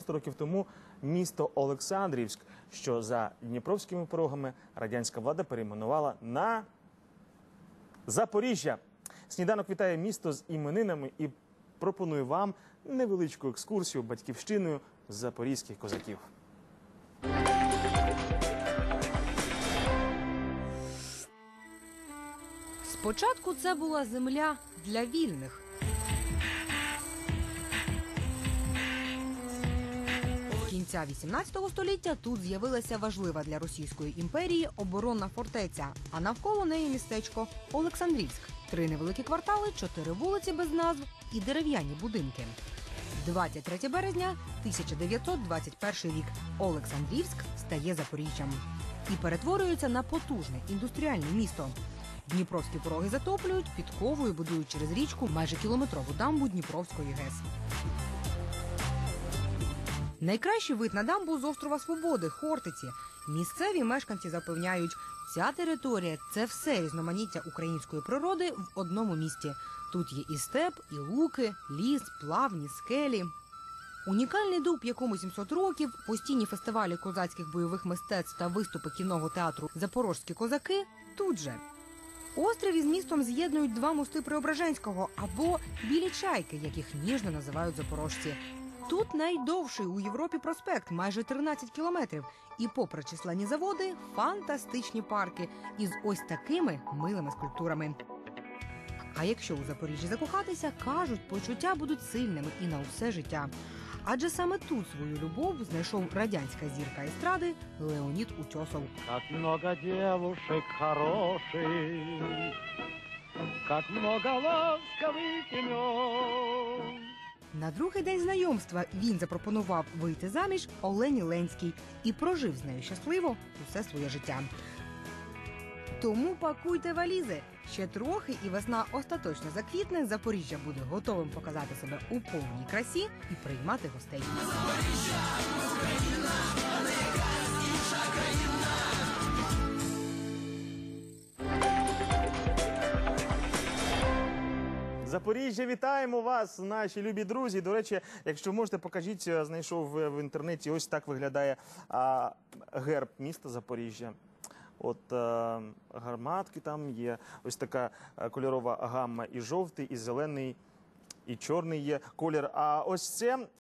100 років тому місто Олександрівськ, що за дніпровськими порогами радянська влада перейменувала на Запоріжжя. Сніданок вітає місто з іменинами і пропонує вам невеличку екскурсію батьківщиною запорізьких козаків. Спочатку це була земля для вільних. Кінця 18 століття тут з'явилася важлива для Російської імперії оборонна фортеця, а навколо неї містечко Олександрівськ. Три невеликі квартали, чотири вулиці без назв і дерев'яні будинки. 23 березня 1921 рік. Олександрівськ стає Запоріжжям і перетворюється на потужне індустріальне місто. Дніпровські пороги затоплюють, підковою будують через річку майже кілометрову дамбу Дніпровської ГЕС. Найкращий вид на дамбу з острова Свободи, Хортиці. Місцеві мешканці запевняють, ця територія це все різноманіття української природи в одному місті. Тут є і степ, і луки, ліс, плавні, скелі. Унікальний дуб, якому 700 років, постійні фестивалі козацьких бойових мистецтв та виступи кіного театру Запорожські козаки тут же. Острів із містом з'єднують два мости Преображенського або білі чайки, яких ніжно називають запорожці. Тут найдовший у Європі проспект, майже 13 кілометрів. І, попри численні заводи, фантастичні парки із ось такими милими скульптурами. А якщо у Запоріжжі закохатися, кажуть, почуття будуть сильними і на усе життя. Адже саме тут свою любов знайшов радянська зірка естради Леонід Утьосов. Как много девушек хороших, Как много ласковых имен. На другий день знайомства він запропонував вийти заміж Олені Ленській і прожив з нею щасливо усе своє життя. Тому пакуйте валізи. Ще трохи, і весна остаточно заквітне. Запоріжжя буде готовим показати себе у повній красі і приймати гостей. Запоріжжя, вітаємо вас, наші любі друзі. До речі, якщо можете, покажіть, е, знайшов в інтернеті. Ось так виглядає а, герб міста Запоріжжя. От а, гарматки там є. Ось така е, кольорова гамма, і жовтий, і зелений, і чорний є колір. А ось це